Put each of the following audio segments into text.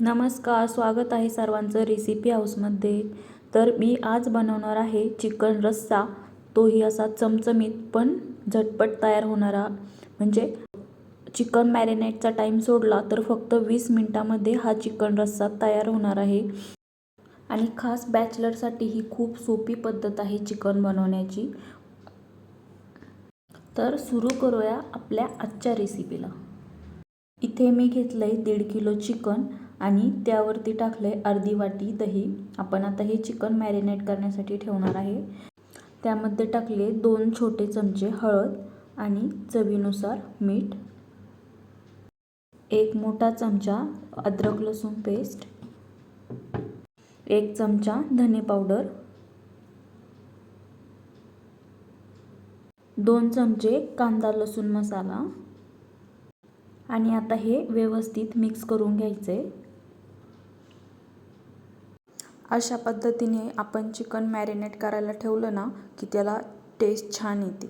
नमस्कार स्वागत आहे सर्वांचं रेसिपी हाऊसमध्ये. तर मी आज बनवणार आहे चिकन रस्सा. तोही असा चमचमीत पण झटपट तयार होणारा. म्हणजे चिकन मॅरिनेटचा टाईम सोडला तर फक्त वीस मिनटामध्ये हा चिकन रस्सा तयार होणार आहे. आणि खास बॅचलरसाठी ही खूप सोपी पद्धत आहे चिकन बनवण्याची. तर सुरू करूया आपल्या आजच्या रेसिपीला. इथे मी घेतलं आहे दीड किलो चिकन. आणि त्यावरती टाकलं आहे अर्धी वाटी दही. आपण आता हे चिकन मॅरिनेट करण्यासाठी ठेवणार आहे. त्यामध्ये टाकले दोन छोटे चमचे हळद आणि चवीनुसार मीठ. एक मोठा चमचा अद्रक लसूण पेस्ट एक चमचा धने पावडर दोन चमचे कांदा लसूण मसाला. आणि आता हे व्यवस्थित मिक्स करून घ्यायचं. आहे अशा पद्धतीने आपण चिकन मॅरिनेट करायला ठेवलं ना की त्याला टेस्ट छान येते.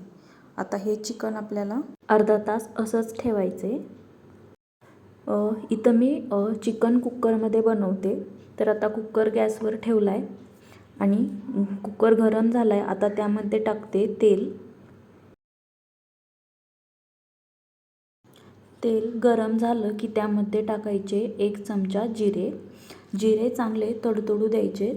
आता हे चिकन आपल्याला अर्धा तास असंच ठेवायचं आहे इथं मी चिकन कुकरमध्ये बनवते. तर आता कुकर गॅसवर ठेवला आहे आणि कुकर गरम झाला आहे आता त्यामध्ये टाकते तेल. तेल गरम झालं की त्यामध्ये टाकायचे एक चमचा जिरे. जिरे चांगले तडतडू द्यायचे.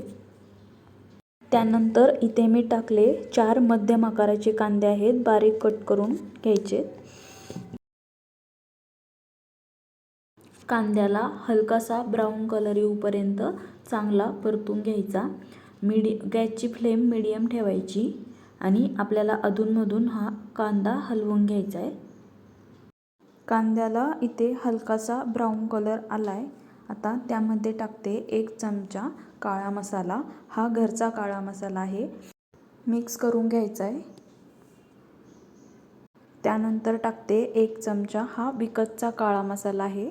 त्यानंतर इथे मी टाकले चार मध्यम आकाराचे कांदे आहेत बारीक कट करून घ्यायचे. कांद्याला हलकासा ब्राऊन कलर येऊपर्यंत चांगला परतून घ्यायचा. मिडी गॅसची फ्लेम मिडियम ठेवायची आणि आपल्याला अधूनमधून हा कांदा हलवून घ्यायचा आहे कांद्याला इथे हलकासा ब्राऊन कलर आला आहे आता त्यामध्ये टाकते एक चमचा काळा मसाला. हा घरचा काळा मसाला आहे. मिक्स करून घ्यायचा आहे त्यानंतर टाकते एक चमचा हा विकतचा काळा मसाला आहे.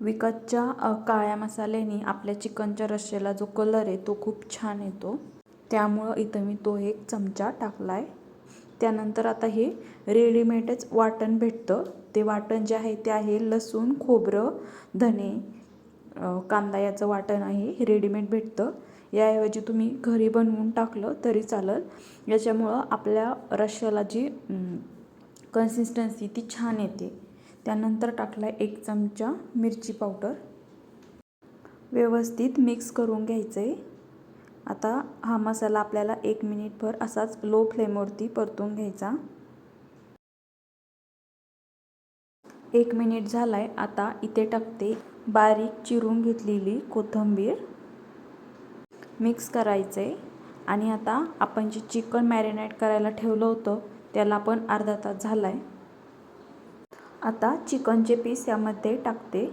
विकतच्या काळ्या मसाल्याने आपल्या चिकनच्या रश्शेला जो कलर आहे तो खूप छान येतो. त्यामुळं इथं मी तो एक चमचा टाकला आहे त्यानंतर आता हे रेडीमेडच वाटण भेटतं. ते वाटण जे आहे ते आहे लसूण खोबरं धने कांदा याचं वाटण आहे हे रेडीमेड भेटतं. याऐवजी तुम्ही घरी बनवून टाकलं तरी चालेल. याच्यामुळं आपल्या रश्याला जी कन्सिस्टन्सी ती छान येते. त्यानंतर टाकला एक चमचा मिरची पावडर. व्यवस्थित मिक्स करून घ्यायचं आहे आता हा मसाला आपल्याला एक मिनिटभर असाच लो फ्लेमवरती परतून घ्यायचा. एक मिनिट झाला आहे आता इथे टाकते बारीक चिरून घेतलेली कोथिंबीर. मिक्स करायचं आहे आणि आता आपण जे चिकन मॅरिनेट करायला ठेवलं होतं त्याला पण अर्धा तास झाला आहे आता चिकनचे पीस यामध्ये टाकते.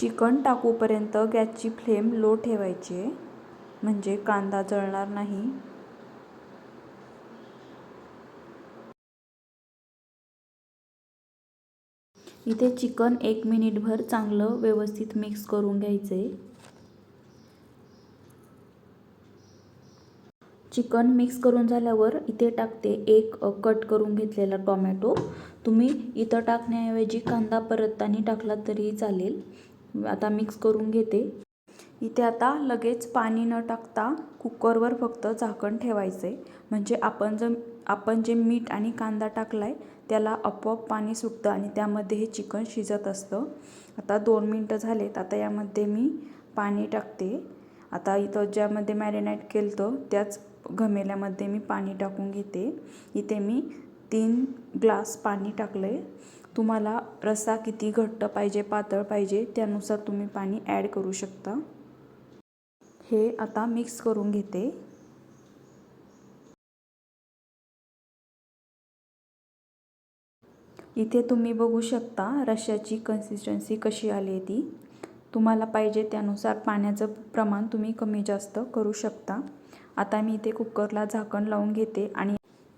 चिकन टाकूपर्यंत गॅसची फ्लेम लो ठेवायची. आहे म्हणजे कांदा जळणार नाही. इथे चिकन एक मिनिटभर चांगलं व्यवस्थित मिक्स करून घ्यायचं. आहे चिकन मिक्स करून झाल्यावर इथे टाकते एक कट करून घेतलेला टॉमॅटो. तुम्ही इथं टाकण्याऐवजी कांदा परतताना टाकला तरी चालेल. आता मिक्स करून घेते. इथे आता लगेच पाणी न टाकता कुकरवर फक्त झाकण ठेवायचं. आहे म्हणजे आपण जर आपण जे मीठ आणि कांदा टाकला आहे त्याला आपोआप पाणी सुटतं आणि त्यामध्ये हे चिकन शिजत असतं. आता दोन मिनटं झालेत. आता यामध्ये मी पाणी टाकते. आता इथं ज्यामध्ये मॅरिनेट केलं तर त्याच घमेल्यामध्ये मी पाणी टाकून घेते. इथे मी तीन ग्लास पाणी टाकलं आहे तुम्हाला रस्सा किती घट्ट पाहिजे पातळ पाहिजे त्यानुसार तुम्ही पाणी ॲड करू शकता. हे आता मिक्स करून घेते. इथे तुम्ही बघू शकता रश्श्याची कन्सिस्टन्सी कशी आली आहे ती. तुम्हाला पाहिजे त्यानुसार पाण्याचं प्रमाण तुम्ही कमी जास्त करू शकता. आता मी इथे कुकरला झाकण लावून घेते आणि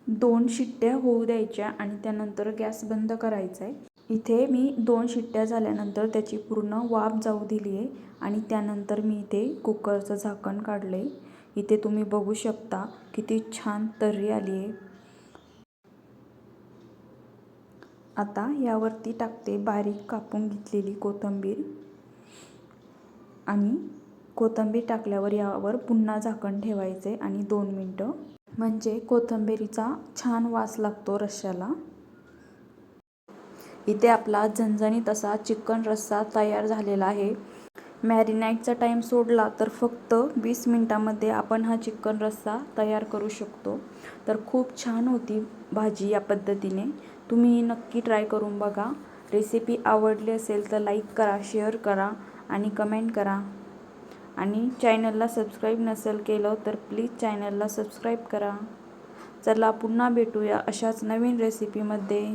दोन शिट्ट्या होऊ द्यायच्या आणि त्यानंतर गॅस बंद करायचा आहे इथे मी दोन शिट्ट्या झाल्यानंतर त्याची पूर्ण वाफ जाऊ दिली आहे आणि त्यानंतर मी इथे कुकरचं झाकण काढलं आहे इथे तुम्ही बघू शकता किती छान तर्री आली आहे आता यावरती टाकते बारीक कापून घेतलेली कोथिंबीर. आणि कोथिंबीर टाकल्यावर यावर पुन्हा झाकण ठेवायचे आणि दोन मिनटं म्हणजे कोथिंबीरीचा छान वास लागतो रश्श्याला. इथे आपला झणझणीत असा चिकन रस्सा तयार झालेला आहे. मॅरिनाईटचा टाईम सोडला तर फक्त वीस मिनटामध्ये आपण हा चिकन रस्सा तयार करू शकतो. तर खूप छान होती भाजी या पद्धतीने. तुम्ही नक्की ट्राय करून बघा. रेसिपी आवडली असेल तर लाईक करा शेअर करा आणि कमेंट करा. आणि चॅनलला सबस्क्राईब नसेल केलं तर प्लीज चॅनलला सबस्क्राईब करा. चला पुन्हा भेटूया अशाच नवीन रेसिपीमध्ये